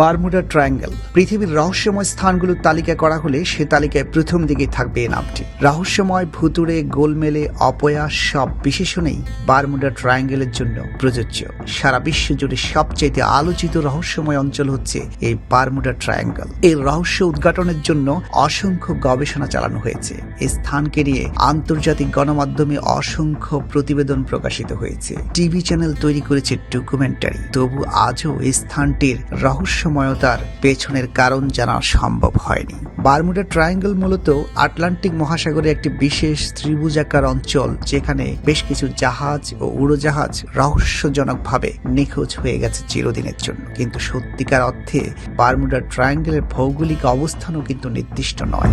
Bermuda triangle. পৃথিবীর রহস্যময় স্থানগুলোর তালিকা করা হলে সে তালিকায় প্রথম দিকেই থাকবে এই নামটি। রহস্যময় ভুতুরে গোলমেলে, অপয়া সব বিশেষণেই বারমুডা ট্রায়াঙ্গেলের জন্য প্রযোজ্য। সারা বিশ্ব জুড়ে সবচাইতে আলোচিত রহস্যময় অঞ্চল হচ্ছে এই বারমুডা ট্রায়াঙ্গেল। এই রহস্য উদ্ঘাটনের জন্য অসংখ্য গবেষণা চালানো হয়েছে। এই স্থানকে নিয়ে আন্তর্জাতিক গণমাধ্যমে অসংখ্য প্রতিবেদন প্রকাশিত হয়েছে। টিভি চ্যানেল তৈরি করেছে ডকুমেন্টারি। তবু আজও এই স্থানটির রহস্যময়তার পেছনের কারণ জানা সম্ভব হয়নি। বারমুডা ট্রায়াঙ্গেল মূলত আটলান্টিক মহাসাগরের একটি বিশেষ ত্রিভুজাকার অঞ্চল, যেখানে বেশ কিছু জাহাজ ও উড়োজাহাজ রহস্যজনকভাবে নিখোঁজ হয়ে গেছে চিরদিনের জন্য। কিন্তু সত্যিকার অর্থে বারমুডা ট্রায়াঙ্গেলের ভৌগোলিক অবস্থানও কিন্তু নির্দিষ্ট নয়।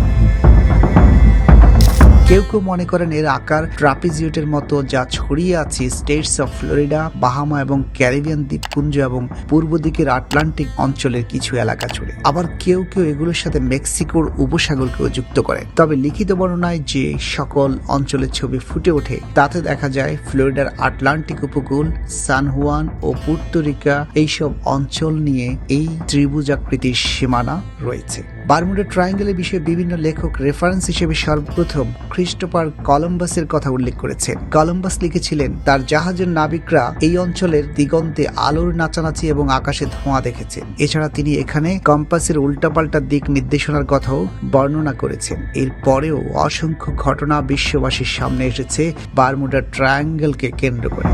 কেউ কেউ মনে করেন এর আকার ট্রাপিজিউটের মতো যা ছড়িয়ে আছে স্টেটস অফ ফ্লোরিডা, বাহামা এবং ক্যারিবিয়ান দ্বীপপুঞ্জ এবং পূর্ব দিকের আটলান্টিক অঞ্চলের কিছু এলাকা জুড়ে। আবার কেউ কেউ এগুলোর সাথে মেক্সিকোর উপসাগরকেও যুক্ত করে তবে লিখিত বর্ণনায় যে সকল অঞ্চলের ছবি ফুটে ওঠে, তাতে দেখা যায় ফ্লোরিডার আটলান্টিক উপকূল, সান হুয়ান ও পুর্তরিকা এইসব অঞ্চল নিয়ে এই ত্রিভুজাকৃতির সীমানা রয়েছে। বারমুডা ট্রায়াঙ্গেলের বিষয়ে বিভিন্ন লেখক রেফারেন্স হিসেবে সর্বপ্রথম খ্রিস্টোপার কলম্বাসের কথা উল্লেখ করেছেন। কলম্বাস লিখেছিলেন, তার জাহাজের নাবিকরা এই অঞ্চলের দিগন্তে আলোর নাচানাচি এবং আকাশে ধোঁয়া দেখেছেন। এছাড়া তিনি এখানে কম্পাসের উল্টাপাল্টা দিক নির্দেশনার কথাও বর্ণনা করেছেন। এর পরেও অসংখ্য ঘটনা বিশ্ববাসীর সামনে এসেছে বারমুডা ট্রায়াঙ্গেলকে কেন্দ্র করে।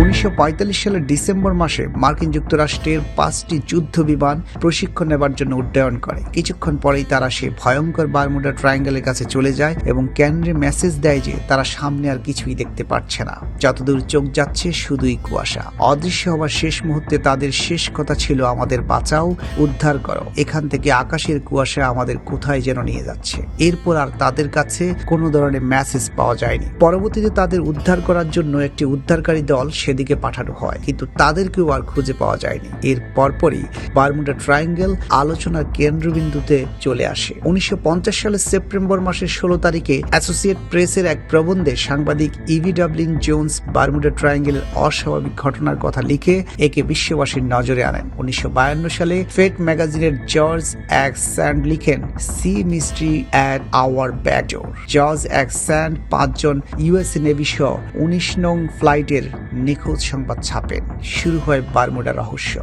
উনিশশো পঁয়তাল্লিশ সালের ডিসেম্বর মাসে মার্কিন যুক্তরাষ্ট্রের পাঁচটি যুদ্ধ বিমান প্রশিক্ষণ নেবার জন্য উড্ডয়ন করে। কিছুক্ষণ পরেই তারা সে ভয়ঙ্কর বারমুডা ট্রায়াঙ্গেলের কাছে চলে যায় এবং কেন্দ্রে মেসেজ দেয় যে তারা সামনে আর কিছুই দেখতে পাচ্ছে না। যতদূর চোখ যাচ্ছে শুধুই কুয়াশা। অদৃশ্য হওয়ার শেষ মুহূর্তে তাদের শেষ কথা ছিল, আমাদের বাঁচাও, উদ্ধার করো। এখান থেকে আকাশের কুয়াশা আমাদের কোথায় যেন নিয়ে যাচ্ছে? এরপর আর তাদের কাছে কোনো ধরনের মেসেজ পাওয়া যায়নি। পরবর্তীতে তাদের উদ্ধার করার জন্য একটি উদ্ধারকারী দল সেদিকে পাঠানো হয়, কিন্তু তাদেরকেও আর খুঁজে পাওয়া যায়নি। এর পরপরই বারমুডা ট্রায়াঙ্গেল আলোচনার কেন্দ্রবিন্দুতে চলে আসে। উনিশশো পঞ্চাশ সালের সেপ্টেম্বর মাসের ষোলো তারিখে অ্যাসোসিয়েট প্রেসের এক প্রবন্ধে সাংবাদিক ইভি ডাবলিন জোন্স বারমুডা ট্রায়াঙ্গেলের অস্বাভাবিক ঘটনার কথা লিখে একে বিশ্ববাসীর নজরে আনেন। উনিশশো বায়ান্ন সালে ফেট ম্যাগাজিনের জর্জ এক স্যান্ড লিখেন, sea mystery at our back door George X Sand পাঁচজন ইউএসএ নেভি সহ উনিশ নং ফ্লাইটের নিখোঁজ সংবাদ ছাপেন। শুরু হয় বারমুডা রহস্য।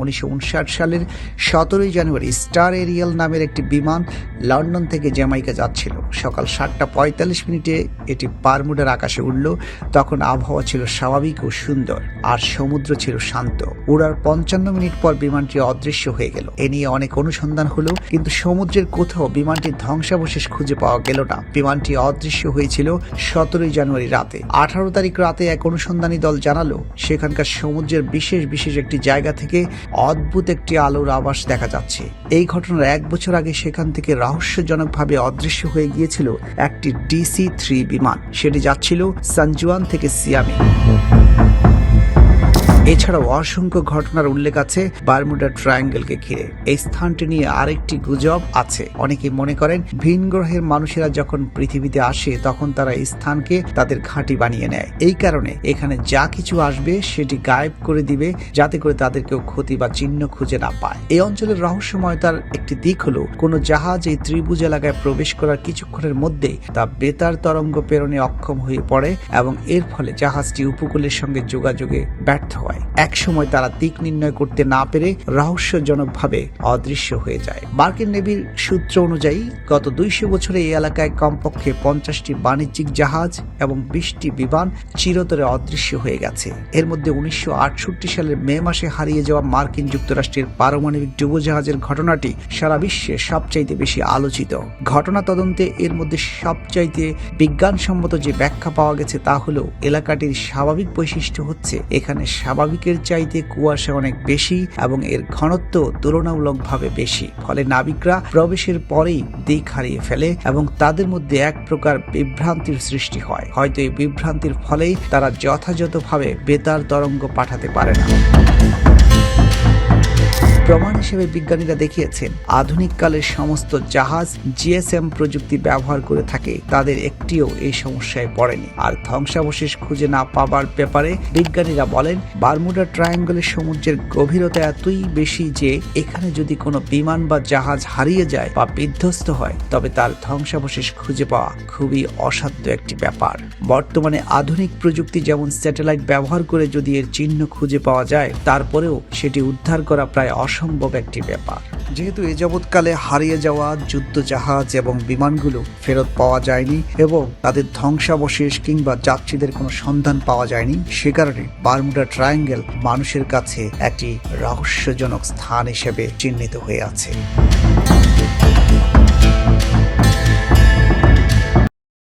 উনিশশো উনষাট সালের সতেরোই জানুয়ারি স্টার এরিয়াল নামের একটি বিমান লন্ডন থেকে জ্যামাইকা যাচ্ছিল। সকাল সাতটা পঁয়তাল্লিশ মিনিটে এটি বারমুডার আকাশে উঠল তখন আবহাওয়া ছিল স্বাভাবিক ও সুন্দর, আর সমুদ্র ছিল শান্ত। উড়ার পঞ্চান্ন মিনিট পর বিমানটি অদৃশ্য হয়ে গেল। এ নিয়ে অনেক অনুসন্ধান হলো, কিন্তু সমুদ্রের কোথাও বিমানটির ধ্বংসাবশেষ খুঁজে পাওয়া গেল না। বিমানটি অদৃশ্য হয়েছিল সতেরোই জানুয়ারি রাতে। আঠারো তারিখ রাতে এক অনুসন্ধানী দল জানালো, সেখানকার সমুদ্রের বিশেষ বিশেষ একটি জায়গা থেকে অদ্ভুত একটি আলোর আবাস দেখা যাচ্ছে। এই ঘটনার এক বছর আগে সেখান থেকে রহস্যজনকভাবে অদৃশ্য হয়ে গিয়েছিল একটি ডিসি থ্রি বিমান। সেটি যাচ্ছিল সানজুয়ান থেকে সিয়ামে। এছাড়াও অসংখ্য ঘটনার উল্লেখ আছে বারমুডা ট্রায়াঙ্গেলকে ঘিরে। এই স্থানটি নিয়ে আরেকটি গুজব আছে। অনেকে মনে করেন, ভিন গ্রহের মানুষেরা যখন পৃথিবীতে আসে, তখন তারা এই স্থানকে তাদের ঘাঁটি বানিয়ে নেয়। এই কারণে এখানে যা কিছু আসবে, সেটি গায়েব করে দিবে, যাতে করে তাদের কেউ ক্ষতি বা চিহ্ন খুঁজে না পায়। এই অঞ্চলের রহস্যময়তার একটি দিক হলো, কোনো জাহাজ এই ত্রিভুজ এলাকায় প্রবেশ করার কিছুক্ষণের মধ্যেই তা বেতার তরঙ্গ প্রেরণে অক্ষম হয়ে পড়ে এবং এর ফলে জাহাজটি উপকূলের সঙ্গে যোগাযোগে ব্যর্থ হয়। এক সময় তারা দিক নির্ণয় করতে না পেরে রহস্যজনকভাবে অদৃশ্য হয়ে যায়। মার্কিন নেভির সূত্র অনুযায়ী, গত দুইশো বছরে এই এলাকায় কমপক্ষে পঞ্চাশটি বাণিজ্যিক জাহাজ এবং বিশটি বিমান চিরতরে অদৃশ্য হয়ে গেছে। এর মধ্যে উনিশশো সালের মে মাসে হারিয়ে যাওয়া মার্কিন যুক্তরাষ্ট্রের পারমাণবিক ডুবোজাহাজের ঘটনাটি সারা বিশ্বে সবচাইতে বেশি আলোচিত। ঘটনা তদন্তে এর মধ্যে সবচাইতে বিজ্ঞানসম্মত যে ব্যাখ্যা পাওয়া গেছে তা হলো, এলাকাটির স্বাভাবিক বৈশিষ্ট্য হচ্ছে, এখানে স্বাভাবিকের চাইতে কুয়াশা অনেক বেশি এবং এর ঘনত্ব তুলনামূলকভাবে বেশি। ফলে নাবিকরা প্রবেশের পরেই দিক হারিয়ে ফেলে এবং তাদের মধ্যে এক প্রকার বিভ্রান্তির সৃষ্টি হয়। হয়তো এই বিভ্রান্তির ফলেই তারা যথাযথভাবে বেতার তরঙ্গ পাঠাতে পারে না। প্রমাণ হিসেবে বিজ্ঞানীরা দেখিয়েছেন, আধুনিক কালের সমস্ত জাহাজ জিএসএম প্রযুক্তি ব্যবহার করে থাকে, তাদের একটিও এই সমস্যায় পড়েনি। আর ধ্বংসাবশেষ খুঁজে না পাবার ব্যাপারে বিজ্ঞানীরা বলেন, বারমুডা ট্রায়াঙ্গলের সমুদ্রের গভীরতা এতই বেশি যে, এখানে যদি কোনো বিমান বা জাহাজ হারিয়ে যায় বা বিধ্বস্ত হয়, তবে তার ধ্বংসাবশেষ খুঁজে পাওয়া খুবই অসাধ্য একটি ব্যাপার। বর্তমানে আধুনিক প্রযুক্তি যেমন স্যাটেলাইট ব্যবহার করে যদি এর চিহ্ন খুঁজে পাওয়া যায়, তারপরেও সেটি উদ্ধার করা প্রায় অসম্ভব একটি ব্যাপার। যেহেতু এ যাবৎকালে হারিয়ে যাওয়া যুদ্ধ জাহাজ এবং বিমানগুলো ফেরত পাওয়া যায়নি এবং তাদের ধ্বংসাবশেষ কিংবা যাত্রীদের কোনো সন্ধান পাওয়া যায়নি, সে কারণে বারমুডা ট্রায়াঙ্গেল মানুষের কাছে একটি রহস্যজনক স্থান হিসেবে চিহ্নিত হয়ে আছে।